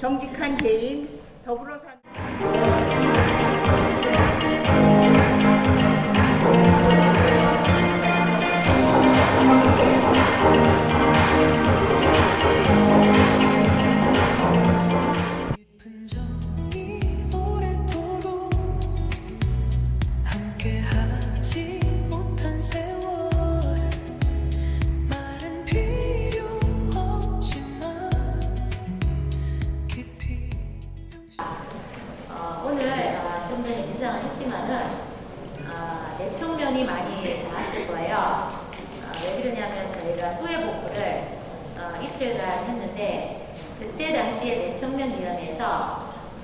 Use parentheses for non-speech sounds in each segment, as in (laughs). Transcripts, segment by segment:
정직한 개인, 더불어 이 많이 나왔을 거예요. 어, 왜 그러냐면 저희가 수해 복구를 어, 이틀간 했는데 그때 당시에 내청면위원회에서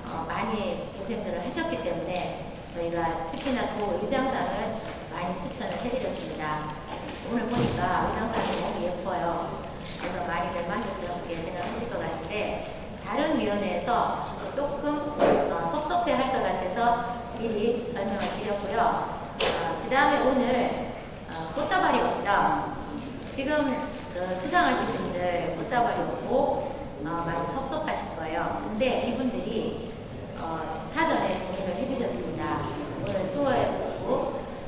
어, 많이 고생들을 하셨기 때문에 저희가 특히나 그 의장상을 많이 추천을 해드렸습니다. 오늘 보니까 의장상이 너무 예뻐요. 그래서 많이들 만족스럽게 생각하실 것 같은데 다른 위원회에서 조금 어, 섭섭해 할 것 같아서 미리 설명을 드렸고요. 그 다음에 오늘 어, 꽃다발이 없죠. 지금 그 수상하신 분들 꽃다발이 없고 어, 많이 섭섭하실 거예요. 근데 이분들이 어, 사전에 고민을 해주셨습니다. 오늘 수호에서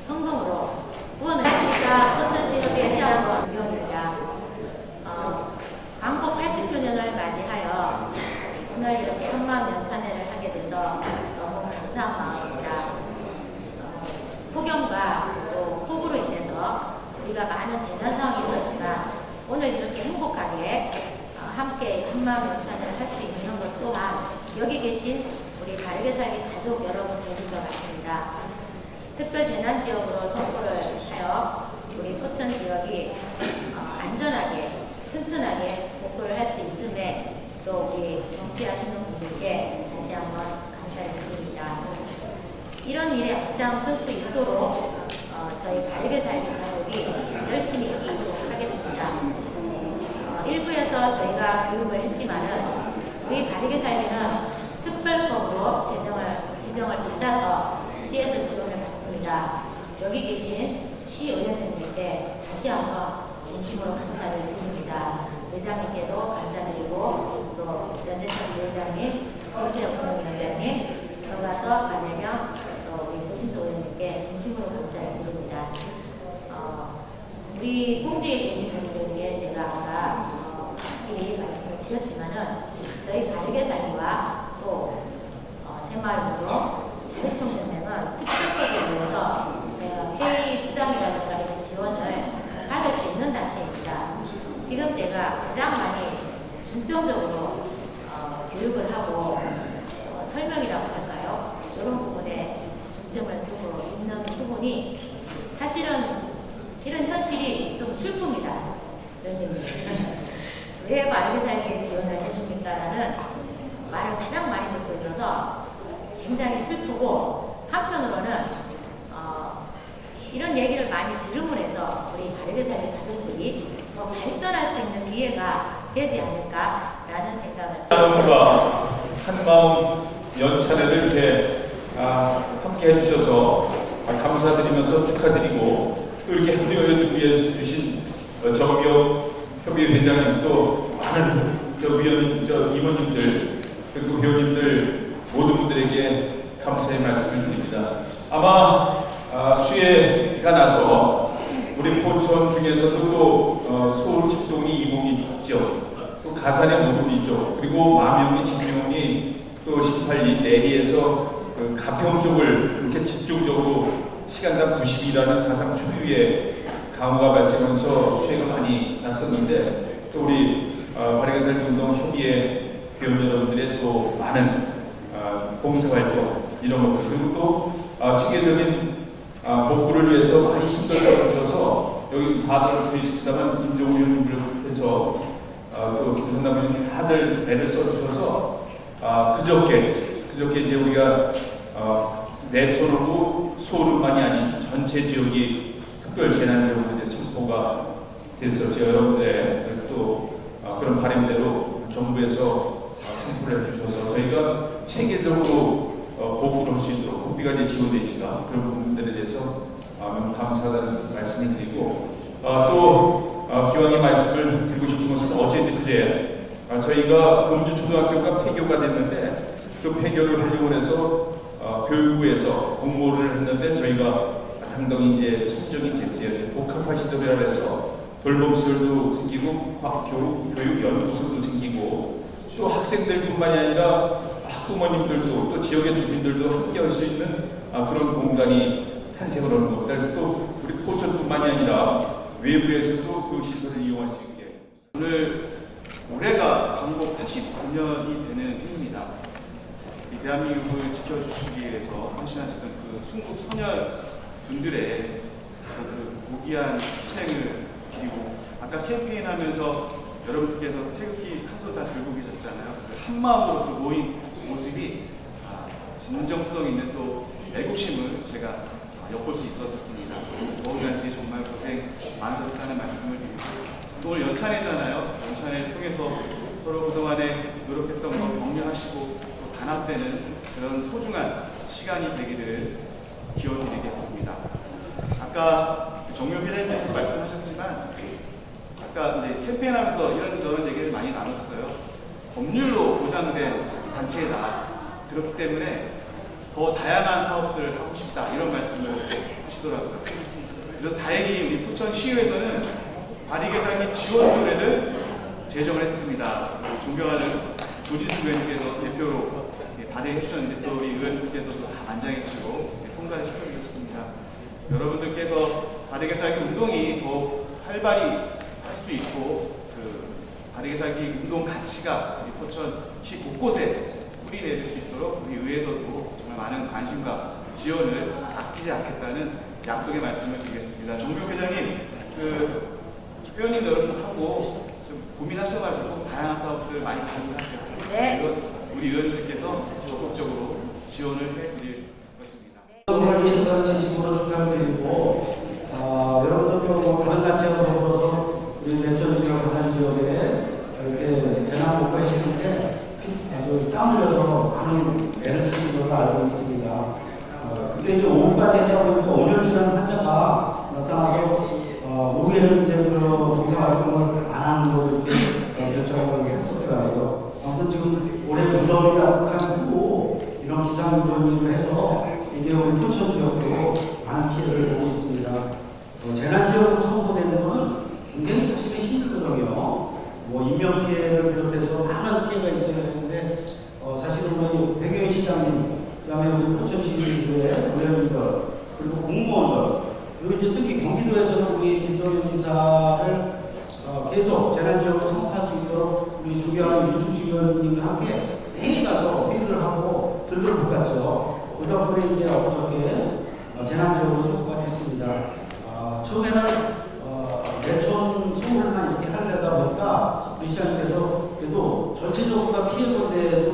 성금으로 후원을 하시니까 포천시협회 시합원 운영입니다. 어, 광복 80주년을 맞이하여 오늘 이렇게 한마음 연찬회를 하게 돼서 너무 감사한 마음입니다. 어, 폭염과 또 폭우로 인해서 우리가 많은 재난 상황이 있었지만 오늘 이렇게 행복하게 어, 함께 한마음 연찬회를 할 수 있는 것 또한 여기 계신 우리 바르게 살기 가족 여러분들인 것 같습니다. 특별 재난 지역으로 선포를 하여 우리 포천 지역이 어, 안전하게 튼튼하게 복구를 할 수 있음에 또 우리 정치하시는 분들께 다시 한번 감사를 드립니다. 이런 일에 앞장설 수 있도록 어, 저희 바르게 살기 가족이 열심히 하겠습니다. 어, 일부에서 저희가 교육을 했지만은 우리 바르게 살기는 특별법으로 재정을 지정을 받아서 시에서 지원 을 받습니다. 여기 계신 시 의원님들께 다시 한번 진심으로 감사를 드립니다. 회장님께도 감사드리고 또 연재천 위원장님, 서지영 부위원장님, 들어가서 관혜경 또 우리 조신소 의원님께 진심으로 감사를 드립니다. 어, 우리 공지에 계신 분들에게 제가 아까 어, 미리 말씀을 드렸지만은 저희 바르게 살기와 또 어, 새마을로 자유총연맹은 특별법에 의해서 내가 회의 수당이라든가 이런 지원을 받을 수 있는 단체입니다. 지금 제가 가장 많이 중점적으로 어, 교육을 하고 어, 설명이라고 할까요? 이런 부분에 중점을 두고 부분이 사실은 이런 현실이 좀 슬픕니다. 의원님. (laughs) 왜 바르게 살기에 지원을 해줍니까라는 말을 가장 많이 듣고 있어서 굉장히 슬프고 한편으로는 어, 이런 얘기를 많이 들음으로 해서 우리 바르게 살기 가족들이 더 발전할 수 있는 기회가 되지 않을까라는 생각을 여러분과 한 마음 연찬회를 이렇게 아, 함께 해주셔서 아, 감사드리면서 축하드리고 또 이렇게 합류해 주신 어, 정비호 협의 회장님 또 많은 저 위원 저 임원님들 그리고 회원님들 모든 분들에게 감사의 말씀을 드립니다. 아마 아, 수해가 나서 우리 포천 중에서도 또 어, 서울 집동이 이봉이 있죠. 또 가산의 모금이 있죠. 그리고 마명리, 진명리 또 18리 내리에서 그 가평 쪽을 이렇게 집중적으로 시간당 90이라는 사상 초유의 강우가 발생하면서 수해가 많이 났었는데 또 우리 어, 바리가살 운동 협의회 회원 여러분들의 또 많은 어, 봉사활동 이런 것들 그리고 또 어, 체계적인 아, 복구를 위해서 많이 힘들어 주셔서 여기 다들 계시다만 김종우 의원님들께서 아, 또 김성남 의원님 다들 애를 써주셔서 아, 그저께 그저께 이제 우리가 아, 내촌하고 소름만이 아닌 전체 지역이 특별 재난 지역으로 선포가 됐었죠. 여러분들의 또 아, 그런 바람대로 정부에서 아, 선포를 해주셔서 저희가 체계적으로 어, 보급을 할 수 있도록 국비가 지원되니까 그런 부분들에 대해서 감사하다는 말씀을 드리고 아, 또 어, 기왕의 말씀을 드리고 싶은 것은 어제 그제 아, 저희가 금주 초등학교가 폐교가 됐는데 그 폐교를 하려고 해서 어, 교육부에서 공모를 했는데 저희가 상당히 이제 선정이 됐어요. 복합화 시설이라 해서 돌봄시설도 생기고 과- 교육, 교육연구소도 생기고 또 학생들뿐만이 아니라 학부모님들도 또 지역의 주민들도 함께 할 수 있는 아, 그런 공간이 탄생을 하는 겁니다. 그래서 또 우리 포천뿐만이 아니라 외부에서도 그 시설을 이용할 수 있게 오늘 올해가 광고 89년이 되는 대한민국을 지켜주시기 위해서 헌신하시던 그 순국 선열 분들의 그 고귀한 희생을 드리고 아까 캠페인 하면서 여러분들께서 태극기 한 손 다 들고 계셨잖아요. 그 한마음으로 그 모인 모습이 아, 진정성 있는 또 애국심을 제가 아, 엿볼 수 있었습니다. 고은간 씨 정말 고생 많으셨다는 말씀을 드리고 오늘 연찬회잖아요. 연찬회 통해서 서로 그동안에 노력했던 거 격려하시고 또 단합되는 그런 소중한 시간이 되기를 기원드리겠습니다. 아까 정명 회장님께서 말씀하셨지만 아까 이제 캠페인하면서 이런저런 얘기를 많이 나눴어요. 법률로 보장된 단체다. 그렇기 때문에 더 다양한 사업들을 하고 싶다 이런 말씀을 하시더라고요. 그래서 다행히 우리 포천시의회에서는 바리개상의 지원 조례를 제정을 했습니다. 존경하는 조진수 의원님께서 대표로 예, 발의해 주셨는데 또 우리 의원님께서도 다 만장일치로 예, 통과를 시켜주셨습니다. 여러분들께서 바리개살기 운동이 더 활발히 할 수 있고 그 바리개살기 운동 가치가 우리 포천시 곳곳에 뿌리내릴 수 있도록 우리 의회에서도 정말 많은 관심과 지원을 아끼지 않겠다는 약속의 말씀을 드리겠습니다. 정명 회장님, 그 회원님 여러분하고 좀 고민하셔가지고 다양한 사업들 많이 관심하세요. 네. 그리고 우리 의원님께서 적극적으로 지원을 해드릴 것입니다. 정말 이해가 진심으로 축하드리고 아, 여러분들도 뭐 다른 단체와 더불어서 우리 대천 지역 가산 지역에 이렇게 재난 복구하시는데 아주 땀 흘려서 많은 애를 쓰시는 걸로 알고 있습니다. 어, 근데 이제 오후까지 하다 보니까 오늘 지난 환자가 나타나서 어, 오후에는 이제 그 봉사활동을 안 하는 걸로 이렇게 어, 결정을 했었더라고요. 아무튼 지금 올해 무더위가 극한이고 이런 기상조정을 해서 이게 우리 포천 지역도 많은 피해를 보고 있습니다. 어, 재난 지역으로 선포되는 거는 굉장히 사실은 힘들거든요. 뭐 인명 피해를 비롯해서 많은 피해가 있어야 되는데 어, 사실은 우리 백여인 시장님, 그다음에 우리 포천시의회 의원님들 그리고 공무원들 그리고 이제 특히 경기도에서는 우리 김동연 지사를 어, 계속 재난 지역으로 선포할 수 있도록 우리 조경환 윤충식 의원님과 함께 매일 가서 회의를 하고 들들 그 덕분에 이제 엊그저께 어, 재난지역으로 선포가 됐습니다. 어, 처음에는 어, 내촌 소홀만 이렇게 하려다 보니까 우리 시장님께서 그래도 전체적으로 다 피해본 데